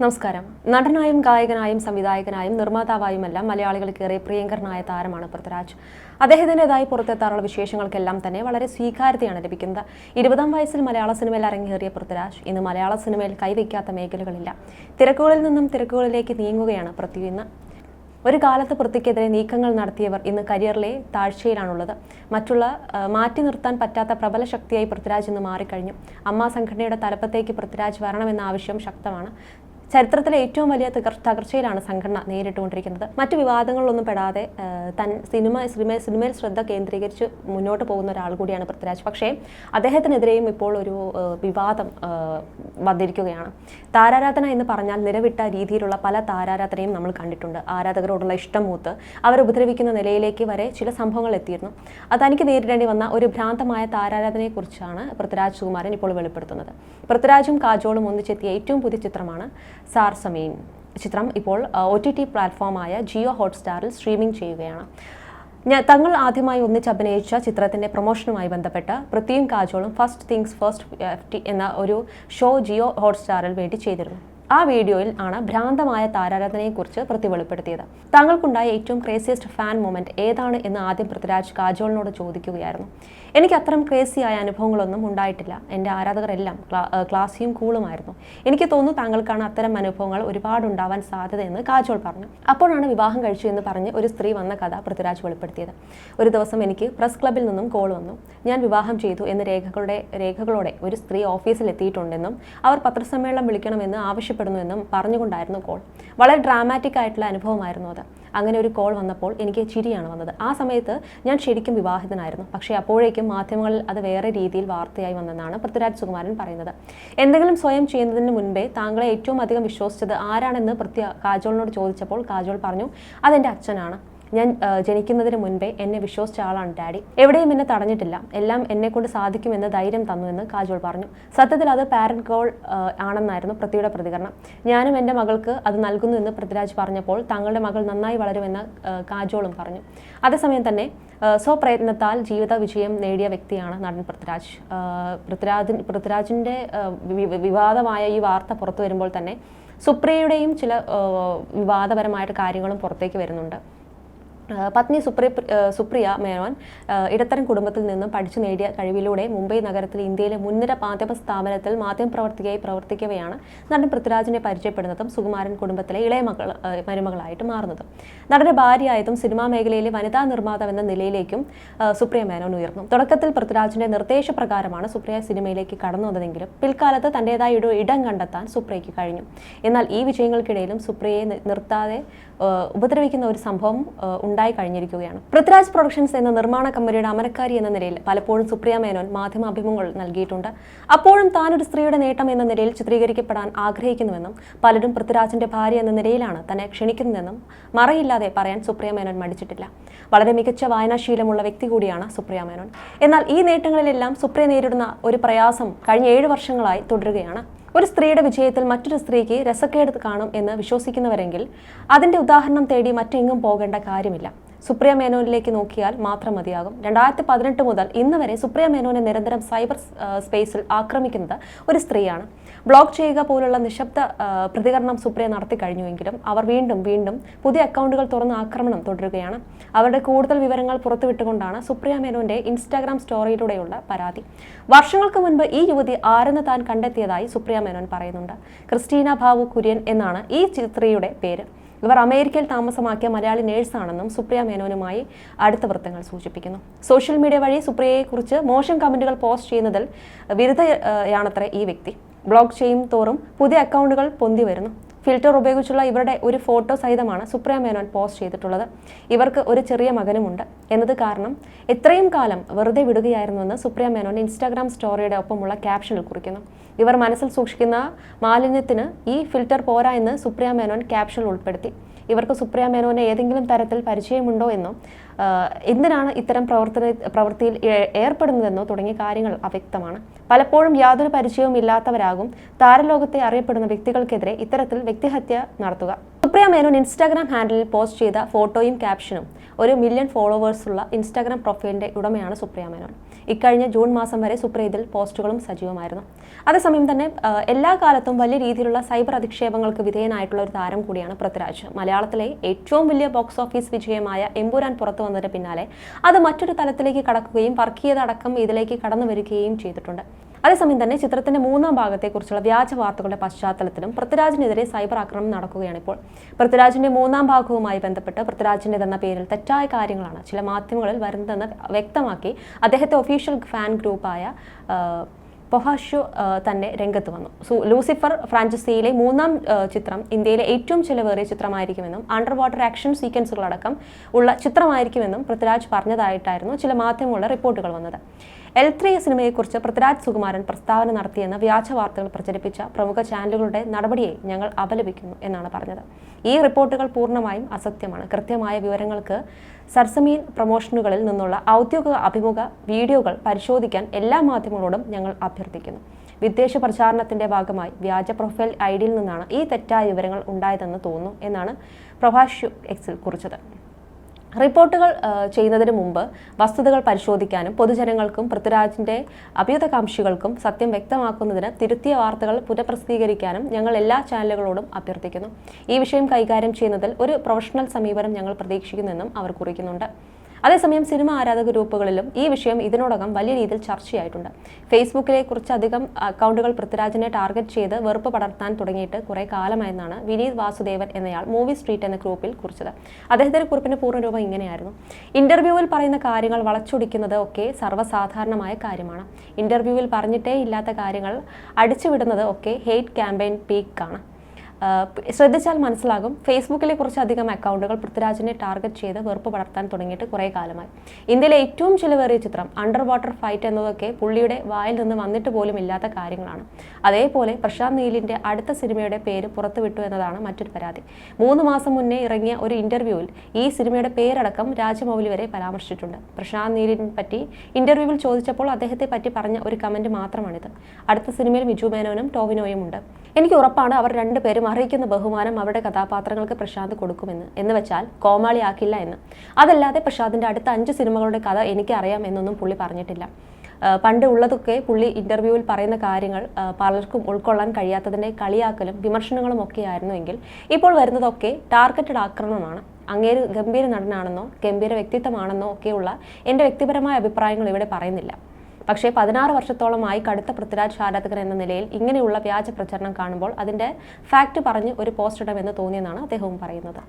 നമസ്കാരം. നടനായും ഗായകനായും സംവിധായകനായും നിർമ്മാതാവായുമെല്ലാം മലയാളികൾക്ക് ഏറെ പ്രിയങ്കരനായ താരമാണ് പൃഥ്വിരാജ്. അദ്ദേഹത്തിന്റെതായി പുറത്തെത്താറുള്ള വിശേഷങ്ങൾക്കെല്ലാം തന്നെ വളരെ സ്വീകാര്യതയാണ് ലഭിക്കുന്നത്. ഇരുപതാം വയസ്സിൽ മലയാള സിനിമയിൽ അരങ്ങേറിയ പൃഥ്വിരാജ് ഇന്ന് മലയാള സിനിമയിൽ കൈവയ്ക്കാത്ത മേഖലകളില്ല. തിരക്കുകളിൽ നിന്നും തിരക്കുകളിലേക്ക് നീങ്ങുകയാണ് പൃഥ്വി ഇന്ന്. ഒരു കാലത്ത് പൃഥ്വിക്കെതിരെ നീക്കങ്ങൾ നടത്തിയവർ ഇന്ന് കരിയറിലെ താഴ്ചയിലാണുള്ളത്. മറ്റുള്ള മാറ്റി നിർത്താൻ പറ്റാത്ത പ്രബല ശക്തിയായി പൃഥ്വിരാജ് ഇന്ന് മാറിക്കഴിഞ്ഞു. അമ്മ സംഘടനയുടെ തലപ്പത്തേക്ക് പൃഥ്വിരാജ് വരണമെന്ന ആവശ്യം ശക്തമാണ്. ചരിത്രത്തിലെ ഏറ്റവും വലിയ തകർ- തകർച്ചയിലാണ് സംഘടന നേരിട്ടുകൊണ്ടിരിക്കുന്നത്. മറ്റു വിവാദങ്ങളിലൊന്നും പെടാതെ തൻ സിനിമ സിനിമ സിനിമയിൽ ശ്രദ്ധ കേന്ദ്രീകരിച്ച് മുന്നോട്ട് പോകുന്ന ഒരാൾ കൂടിയാണ് പൃഥ്വിരാജ്. പക്ഷേ അദ്ദേഹത്തിനെതിരെയും ഇപ്പോൾ ഒരു വിവാദം വന്നിരിക്കുകയാണ്. താരാരാധന എന്ന് പറഞ്ഞാൽ നിലവിട്ട രീതിയിലുള്ള പല താരാരാധനയും നമ്മൾ കണ്ടിട്ടുണ്ട്. ആരാധകരോടുള്ള ഇഷ്ടം മൂത്ത് അവർ ഉപദ്രവിക്കുന്ന നിലയിലേക്ക് വരെ ചില സംഭവങ്ങൾ എത്തിയിരുന്നു. അത് തനിക്ക് നേരിടേണ്ടി വന്ന ഒരു ഭ്രാന്തമായ താരാരാധനയെക്കുറിച്ചാണ് പൃഥ്വിരാജ് കുമാരൻ ഇപ്പോൾ വെളിപ്പെടുത്തുന്നത്. പൃഥ്വിരാജും കാജോളും ഒന്നിച്ചെത്തിയ ഏറ്റവും പുതിയ ചിത്രമാണ്. സാർ സമീൻ ചിത്രം ഇപ്പോൾ ഒ ടി ടി പ്ലാറ്റ്ഫോമായ ജിയോ ഹോട്ട്സ്റ്റാറിൽ സ്ട്രീമിംഗ് ചെയ്യുകയാണ്. ഞാൻ തങ്ങൾ ആദ്യമായി ഒന്നിച്ച് അഭിനയിച്ച ചിത്രത്തിന്റെ പ്രൊമോഷനുമായി ബന്ധപ്പെട്ട് പൃഥ്വിയും കാജോളും ഫസ്റ്റ് തിങ്സ് ഫസ്റ്റ് എഫ് എന്ന ഒരു ഷോ ജിയോ ഹോട്ട്സ്റ്റാറിൽ വേണ്ടി ചെയ്തിരുന്നു. ആ വീഡിയോയിൽ ആണ് ഭ്രാന്തമായ താരാരാധനയെക്കുറിച്ച് പൃഥ്വി വെളിപ്പെടുത്തിയത്. താങ്കൾക്കുണ്ടായ ഏറ്റവും ക്രേസിയസ്റ്റ് ഫാൻ മൊമെന്റ് ഏതാണ് എന്ന് ആദ്യം പൃഥ്വിരാജ് കാജോളിനോട് ചോദിക്കുകയായിരുന്നു. എനിക്ക് അത്തരം ക്രേസിയായ അനുഭവങ്ങളൊന്നും ഉണ്ടായിട്ടില്ല. എന്റെ ആരാധകരെല്ലാം ക്ലാസ്സിയും കൂളുമായിരുന്നു എനിക്ക് തോന്നുന്നു താങ്കൾക്കാണ് അത്തരം അനുഭവങ്ങൾ ഒരുപാട് ഉണ്ടാവാൻ സാധ്യതയെന്ന് കാജോൾ പറഞ്ഞു. അപ്പോഴാണ് വിവാഹം കഴിച്ചു എന്ന് പറഞ്ഞ് ഒരു സ്ത്രീ വന്ന കഥ പൃഥ്വിരാജ് വെളിപ്പെടുത്തിയത്. ഒരു ദിവസം എനിക്ക് പ്രസ് ക്ലബിൽ നിന്നും കോൾ വന്നു. ഞാൻ വിവാഹം ചെയ്തു എന്ന് രേഖകളുടെ രേഖകളോടെ ഒരു സ്ത്രീ ഓഫീസിൽ എത്തിയിട്ടുണ്ടെന്നും അവർ പത്രസമ്മേളനം വിളിക്കണമെന്ന് ആവശ്യപ്പെടുന്നുവെന്നും പറഞ്ഞുകൊണ്ടായിരുന്നു കോൾ. വളരെ ഡ്രാമാറ്റിക് ആയിട്ടുള്ള അനുഭവമായിരുന്നു അത്. അങ്ങനെ ഒരു കോൾ വന്നപ്പോൾ എനിക്ക് ചിരിയാണ് വന്നത്. ആ സമയത്ത് ഞാൻ ശരിക്കും വിവാഹിതനായിരുന്നു. പക്ഷേ അപ്പോഴേക്കും മാധ്യമങ്ങളിൽ അത് വേറെ രീതിയിൽ വാർത്തയായി വന്നെന്നാണ് പൃഥ്വിരാജ് സുകുമാരൻ പറയുന്നത്. എന്തെങ്കിലും സ്വയം ചെയ്യുന്നതിന് മുൻപേ താങ്കളെ ഏറ്റവും അധികം വിശ്വസിച്ചത് ആരാണെന്ന് പൃഥ്വി കാജോളിനോട് ചോദിച്ചപ്പോൾ കാജോൾ പറഞ്ഞു അതെന്റെ അച്ഛനാണ്. ഞാൻ ജനിക്കുന്നതിന് മുൻപേ എന്നെ വിശ്വസിച്ച ആളാണ് ഡാഡി. എവിടെയും എന്നെ തടഞ്ഞിട്ടില്ല. എല്ലാം എന്നെ കൊണ്ട് സാധിക്കുമെന്ന് ധൈര്യം തന്നു എന്ന് കാജോൾ പറഞ്ഞു. സത്യത്തിൽ അത് പാരന്റ് ഗോൾ ആണെന്നായിരുന്നു പൃഥ്വിയുടെ പ്രതികരണം. ഞാനും എന്റെ മകൾക്ക് അത് നൽകുന്നു എന്ന് പൃഥ്വിരാജ് പറഞ്ഞപ്പോൾ തങ്ങളുടെ മകൾ നന്നായി വളരുമെന്ന് കാജോളും പറഞ്ഞു. അതേസമയം തന്നെ സ്വപ്രയത്നത്താൽ ജീവിത വിജയം നേടിയ വ്യക്തിയാണ് നടൻ പൃഥ്വിരാജ്. പൃഥ്വിരാജൻ പൃഥ്വിരാജിന്റെ വിവാദമായ ഈ വാർത്ത പുറത്തു വരുമ്പോൾ തന്നെ സുപ്രിയയുടെയും ചില വിവാദപരമായിട്ട് കാര്യങ്ങളും പുറത്തേക്ക് വരുന്നുണ്ട്. പത്നി സുപ്രി സുപ്രിയ മേനോൻ ഇടത്തരം കുടുംബത്തിൽ നിന്നും പഠിച്ചു നേടിയ കഴിവിലൂടെ മുംബൈ നഗരത്തിൽ ഇന്ത്യയിലെ മുൻനിര മാധ്യമ സ്ഥാപനത്തിൽ മാധ്യമ മാധ്യമപ്രവർത്തകയായി പ്രവർത്തിക്കവെയാണ് നടൻ പൃഥ്വിരാജിനെ പരിചയപ്പെടുന്നതും സുകുമാരൻ കുടുംബത്തിലെ ഇളയ മകൾ മരുമകളായിട്ട് മാറുന്നതും. നടന്റെ ഭാര്യയായതും സിനിമാ മേഖലയിലെ വനിതാ നിർമ്മാതാവ് എന്ന നിലയിലേക്കും സുപ്രിയ മേനോൻ ഉയർന്നു. തുടക്കത്തിൽ പൃഥ്വിരാജിന്റെ നിർദ്ദേശപ്രകാരമാണ് സുപ്രിയ സിനിമയിലേക്ക് കടന്നു വന്നതെങ്കിലും പിൽക്കാലത്ത് തന്റേതായ ഒരു ഇടം കണ്ടെത്താൻ സുപ്രിയയ്ക്ക് കഴിഞ്ഞു. എന്നാൽ ഈ വിജയങ്ങൾക്കിടയിലും സുപ്രിയയെ നിർത്താതെ ഉപദ്രവിക്കുന്ന ഒരു സംഭവം ആ, ഉണ്ടായി കഴിഞ്ഞിരിക്കുകയാണ്. പൃഥ്വിരാജ് പ്രൊഡക്ഷൻസ് എന്ന നിർമ്മാണ കമ്പനിയുടെ അമരക്കാരി എന്ന നിലയിൽ പലപ്പോഴും സുപ്രിയ മേനോൻ മാധ്യമ അഭിമുഖങ്ങൾ നൽകിയിട്ടുണ്ട്. അപ്പോഴും താനൊരു സ്ത്രീയുടെ നേട്ടം എന്ന നിലയിൽ ചിത്രീകരിക്കപ്പെടാൻ ആഗ്രഹിക്കുന്നുവെന്നും പലരും പൃഥ്വിരാജിന്റെ ഭാര്യ എന്ന നിലയിലാണ് തന്നെ ക്ഷണിക്കുന്നതെന്നും മറയില്ലാതെ പറയാൻ സുപ്രിയ മേനോൻ മടിച്ചിട്ടില്ല. വളരെ മികച്ച വായനാശീലമുള്ള വ്യക്തി കൂടിയാണ് സുപ്രിയ മേനോൻ. എന്നാൽ ഈ നേട്ടങ്ങളിലെല്ലാം സുപ്രിയ നേരിടുന്ന ഒരു പ്രയാസം കഴിഞ്ഞ ഏഴ് വർഷങ്ങളായി തുടരുകയാണ്. ഒരു സ്ത്രീയുടെ വിജയത്തിൽ മറ്റൊരു സ്ത്രീക്ക് രസക്കേട് കാണും എന്ന് വിശ്വസിക്കുന്നവരെങ്കിൽ അതിന്റെ ഉദാഹരണം തേടി മറ്റെങ്ങും പോകേണ്ട കാര്യമില്ല. സുപ്രിയ മേനോനിലേക്ക് നോക്കിയാൽ മാത്രം മതിയാകും. രണ്ടായിരത്തി പതിനെട്ട് മുതൽ ഇന്ന് വരെ സുപ്രിയ മേനോനെ നിരന്തരം സൈബർ സ്പേസിൽ ആക്രമിക്കുന്നത് ഒരു സ്ത്രീയാണ്. ബ്ലോക്ക് ചെയ്യുക പോലുള്ള നിശബ്ദ പ്രതികരണം സുപ്രിയ നടത്തി കഴിഞ്ഞുവെങ്കിലും അവർ വീണ്ടും വീണ്ടും പുതിയ അക്കൗണ്ടുകൾ തുറന്ന് ആക്രമണം തുടരുകയാണ്. അവരുടെ കൂടുതൽ വിവരങ്ങൾ പുറത്തുവിട്ടുകൊണ്ടാണ് സുപ്രിയ മേനോന്റെ ഇൻസ്റ്റാഗ്രാം സ്റ്റോറിയിലൂടെയുള്ള പരാതി. വർഷങ്ങൾക്ക് മുൻപ് ഈ യുവതി ആരെന്ന് താൻ കണ്ടെത്തിയതായി സുപ്രിയ മേനോൻ പറയുന്നുണ്ട്. ക്രിസ്റ്റീന ഭാവു കുര്യൻ എന്നാണ് ഈ സ്ത്രീയുടെ പേര്. ഇവർ അമേരിക്കയിൽ താമസമാക്കിയ മലയാളി നേഴ്സാണെന്നും സുപ്രിയ മേനോനുമായി അടുത്ത വൃത്തങ്ങൾ സൂചിപ്പിക്കുന്നു. സോഷ്യൽ മീഡിയ വഴി സുപ്രിയയെക്കുറിച്ച് മോശം കമന്റുകൾ പോസ്റ്റ് ചെയ്യുന്നതിൽ വിരുദ്ധയാണത്രേ ഈ വ്യക്തി. ബ്ലോഗ് ചെയ്യും തോറും പുതിയ അക്കൗണ്ടുകൾ പൊന്തി വരുന്നു. ഫിൽറ്റർ ഉപയോഗിച്ചുള്ള ഇവരുടെ ഒരു ഫോട്ടോ സഹിതമാണ് സുപ്രിയ മേനോൻ പോസ്റ്റ് ചെയ്തിട്ടുള്ളത്. ഇവർക്ക് ഒരു ചെറിയ മകനുമുണ്ട്. എന്നത് കാരണം എത്രയും കാലം വെറുതെ വിടുകയായിരുന്നുവെന്ന് സുപ്രിയ മേനോൻ ഇൻസ്റ്റാഗ്രാം സ്റ്റോറിയുടെ ഒപ്പമുള്ള ക്യാപ്ഷനിൽ കുറിക്കുന്നു. ഇവർ മനസ്സിൽ സൂക്ഷിക്കുന്ന മാലിന്യത്തിന് ഈ ഫിൽറ്റർ പോരാ എന്ന് സുപ്രിയ മേനോൻ ക്യാപ്ഷനിൽ ഉൾപ്പെടുത്തി. ഇവർക്ക് സുപ്രിയ മേനോനെ ഏതെങ്കിലും തരത്തിൽ പരിചയമുണ്ടോ എന്നോ എന്തിനാണ് ഇത്തരം പ്രവർത്തന പ്രവൃത്തിയിൽ ഏർപ്പെടുന്നതെന്നോ തുടങ്ങിയ കാര്യങ്ങൾ അവ്യക്തമാണ്. പലപ്പോഴും യാതൊരു പരിചയവും ഇല്ലാത്തവരാകും താരലോകത്തെ അറിയപ്പെടുന്ന വ്യക്തികൾക്കെതിരെ ഇത്തരത്തിൽ വ്യക്തിഹത്യ നടത്തുക. സുപ്രിയ മേനോൻ ഇൻസ്റ്റാഗ്രാം ഹാൻഡിലിൽ പോസ്റ്റ് ചെയ്ത ഫോട്ടോയും ക്യാപ്ഷനും ഒരു മില്യൺ ഫോളോവേഴ്സുള്ള ഇൻസ്റ്റാഗ്രാം പ്രൊഫൈലിന്റെ ഉടമയാണ് സുപ്രിയ മേനോൻ. ഇക്കഴിഞ്ഞ ജൂൺ മാസം വരെ സുപ്രിയ ഇതിൽ പോസ്റ്റുകളും സജീവമായിരുന്നു. അതേസമയം തന്നെ എല്ലാ കാലത്തും വലിയ രീതിയിലുള്ള സൈബർ അധിക്ഷേപങ്ങൾക്ക് വിധേയനായിട്ടുള്ള ഒരു താരം കൂടിയാണ് പൃഥ്വിരാജ്. മലയാളത്തിലെ ഏറ്റവും വലിയ ബോക്സ് ഓഫീസ് വിജയമായ എമ്പുരാൻ പുറത്തു വന്നതിന് പിന്നാലെ അത് മറ്റൊരു തലത്തിലേക്ക് കടക്കുകയും വർഗീയത അടക്കം ഇതിലേക്ക് കടന്നു വരികയും ചെയ്തിട്ടുണ്ട്. അതേസമയം തന്നെ ചിത്രത്തിന്റെ മൂന്നാം ഭാഗത്തെക്കുറിച്ചുള്ള വ്യാജ വാർത്തകളുടെ പശ്ചാത്തലത്തിലും പൃഥ്വിരാജിനെതിരെ സൈബർ ആക്രമണം നടക്കുകയാണ് ഇപ്പോൾ. പൃഥ്വിരാജിന്റെ മൂന്നാം ഭാഗവുമായി ബന്ധപ്പെട്ട് പൃഥ്വിരാജിന്റെതെന്ന പേരിൽ തെറ്റായ കാര്യങ്ങളാണ് ചില മാധ്യമങ്ങളിൽ വരുന്നതെന്ന് വ്യക്തമാക്കി അദ്ദേഹത്തെ ഒഫീഷ്യൽ ഫാൻ ഗ്രൂപ്പായ പൊഹാഷു തന്നെ രംഗത്ത് വന്നു. സു ലൂസിഫർ ഫ്രാഞ്ചസിയിലെ മൂന്നാം ചിത്രം ഇന്ത്യയിലെ ഏറ്റവും ചിലവേറിയ ചിത്രമായിരിക്കുമെന്നും അണ്ടർ വാട്ടർ ആക്ഷൻ സീക്വൻസുകളടക്കം ഉള്ള ചിത്രമായിരിക്കുമെന്നും പൃഥ്വിരാജ് പറഞ്ഞതായിട്ടായിരുന്നു ചില മാധ്യമങ്ങളുടെ റിപ്പോർട്ടുകൾ വന്നത്. എൽ ത്രീ സിനിമയെക്കുറിച്ച് പൃഥ്വിരാജ് സുകുമാരൻ പ്രസ്താവന നടത്തിയെന്ന വ്യാജ വാർത്തകൾ പ്രചരിപ്പിച്ച പ്രമുഖ ചാനലുകളുടെ നടപടിയെ ഞങ്ങൾ അപലപിക്കുന്നു എന്നാണ് പറഞ്ഞത്. ഈ റിപ്പോർട്ടുകൾ പൂർണമായും അസത്യമാണ്. കൃത്യമായ വിവരങ്ങൾക്ക് സർസമീൻ പ്രൊമോഷനുകളിൽ നിന്നുള്ള ഔദ്യോഗിക അഭിമുഖ വീഡിയോകൾ പരിശോധിക്കാൻ എല്ലാ മാധ്യമങ്ങളോടും ഞങ്ങൾ അഭ്യർത്ഥിക്കുന്നു. വിദ്വേഷ പ്രചാരണത്തിന്റെ ഭാഗമായി വ്യാജ പ്രൊഫൈൽ ഐ ഡിയിൽ നിന്നാണ് ഈ തെറ്റായ വിവരങ്ങൾ ഉണ്ടായതെന്ന് തോന്നുന്നു എന്നാണ് പ്രഭാഷ് എക്സിൽ കുറിച്ചത്. റിപ്പോർട്ടുകൾ ചെയ്യുന്നതിന് മുമ്പ് വസ്തുതകൾ പരിശോധിക്കാനും പൊതുജനങ്ങൾക്കും പൃഥ്വിരാജിന്റെ അഭ്യുതകാംക്ഷികൾക്കും സത്യം വ്യക്തമാക്കുന്നതിന് തിരുത്തിയ വാർത്തകൾ പുനഃപ്രസിദ്ധീകരിക്കാനും ഞങ്ങൾ എല്ലാ ചാനലുകളോടും അഭ്യർത്ഥിക്കുന്നു. ഈ വിഷയം കൈകാര്യം ചെയ്യുന്നതിൽ ഒരു പ്രൊഫഷണൽ സമീപനം ഞങ്ങൾ പ്രതീക്ഷിക്കുന്നെന്നും അവർ കുറിക്കുന്നുണ്ട്. അതേസമയം സിനിമ ആരാധക ഗ്രൂപ്പുകളിലും ഈ വിഷയം ഇതിനോടകം വലിയ രീതിയിൽ ചർച്ചയായിട്ടുണ്ട്. ഫേസ്ബുക്കിലെ കുറച്ചധികം അക്കൗണ്ടുകൾ പൃഥ്വിരാജിനെ ടാർഗറ്റ് ചെയ്ത് വെറുപ്പ് പടർത്താൻ തുടങ്ങിയിട്ട് കുറെ കാലമായെന്നാണ് വിനീത് വാസുദേവൻ എന്നയാൾ മൂവി സ്ട്രീറ്റ് എന്ന ഗ്രൂപ്പിൽ കുറിച്ചത്. അദ്ദേഹത്തിന്റെ കുറിപ്പിന്റെ പൂർണരൂപം ഇങ്ങനെയായിരുന്നു. ഇന്റർവ്യൂവിൽ പറയുന്ന കാര്യങ്ങൾ വളച്ചൊടിക്കുന്നത് ഒക്കെ സർവസാധാരണമായ കാര്യമാണ്. ഇന്റർവ്യൂവിൽ പറഞ്ഞിട്ടേ ഇല്ലാത്ത കാര്യങ്ങൾ അടിച്ചുവിടുന്നത് ഒക്കെ ഹെയ്റ്റ് ക്യാമ്പയിൻ പീക്കാണ്. ശ്രദ്ധിച്ചാൽ മനസ്സിലാകും. ഫേസ്ബുക്കിലെ കുറച്ചധികം അക്കൗണ്ടുകൾ പൃഥ്വിരാജിനെ ടാർഗറ്റ് ചെയ്ത് വെറുപ്പ് പടർത്താൻ തുടങ്ങിയിട്ട് കുറേ കാലമായി. ഇന്ത്യയിലെ ഏറ്റവും ചിലവേറിയ ചിത്രം അണ്ടർ വാട്ടർ ഫൈറ്റ് എന്നതൊക്കെ പുള്ളിയുടെ വായിൽ നിന്ന് വന്നിട്ട് പോലും ഇല്ലാത്ത കാര്യങ്ങളാണ്. അതേപോലെ പ്രശാന്ത് നീലിന്റെ അടുത്ത സിനിമയുടെ പേര് പുറത്തുവിട്ടു എന്നതാണ് മറ്റൊരു പരാതി. മൂന്ന് മാസം മുന്നേ ഇറങ്ങിയ ഒരു ഇന്റർവ്യൂവിൽ ഈ സിനിമയുടെ പേരടക്കം രാജമൗലി വരെ പരാമർശിച്ചിട്ടുണ്ട്. പ്രശാന്ത് നീലിനെ പറ്റി ഇന്റർവ്യൂവിൽ ചോദിച്ചപ്പോൾ അദ്ദേഹത്തെ പറ്റി പറഞ്ഞ ഒരു കമന്റ് മാത്രമാണിത്. അടുത്ത സിനിമയിൽ മിജു മേനോനും ടോവിനോയും ഉണ്ട്. എനിക്ക് ഉറപ്പാണ് അവർ രണ്ടുപേരും അർഹിക്കുന്ന ബഹുമാനം അവരുടെ കഥാപാത്രങ്ങൾക്ക് പ്രശാന്ത് കൊടുക്കുമെന്ന്. എന്ന് വെച്ചാൽ കോമാളിയാക്കില്ല എന്ന്. അതല്ലാതെ പ്രശാന്തിന്റെ അടുത്ത അഞ്ച് സിനിമകളുടെ കഥ എനിക്കറിയാം എന്നൊന്നും പുള്ളി പറഞ്ഞിട്ടില്ല. പണ്ട് ഉള്ളതൊക്കെ പുള്ളി ഇന്റർവ്യൂവിൽ പറയുന്ന കാര്യങ്ങൾ പലർക്കും ഉൾക്കൊള്ളാൻ കഴിയാത്തതിന്റെ കളിയാക്കലും വിമർശനങ്ങളും ഒക്കെ ആയിരുന്നുവെങ്കിൽ ഇപ്പോൾ വരുന്നതൊക്കെ ടാർഗറ്റഡ് ആക്രമണമാണ്. അങ്ങേര് ഗംഭീര നടനാണെന്നോ ഗംഭീര വ്യക്തിത്വമാണെന്നോ ഒക്കെയുള്ള എന്റെ വ്യക്തിപരമായ അഭിപ്രായങ്ങൾ ഇവിടെ പറയുന്നില്ല. പക്ഷേ പതിനാറ് വർഷത്തോളമായി കടുത്ത പൃഥ്വിരാജ് ആരാധകൻ എന്ന നിലയിൽ ഇങ്ങനെയുള്ള വ്യാജ പ്രചരണം കാണുമ്പോൾ അതിന്റെ ഫാക്ട് പറഞ്ഞ് ഒരു പോസ്റ്റ് ഇടമെന്ന് തോന്നിയെന്നാണ് അദ്ദേഹവും പറയുന്നത്.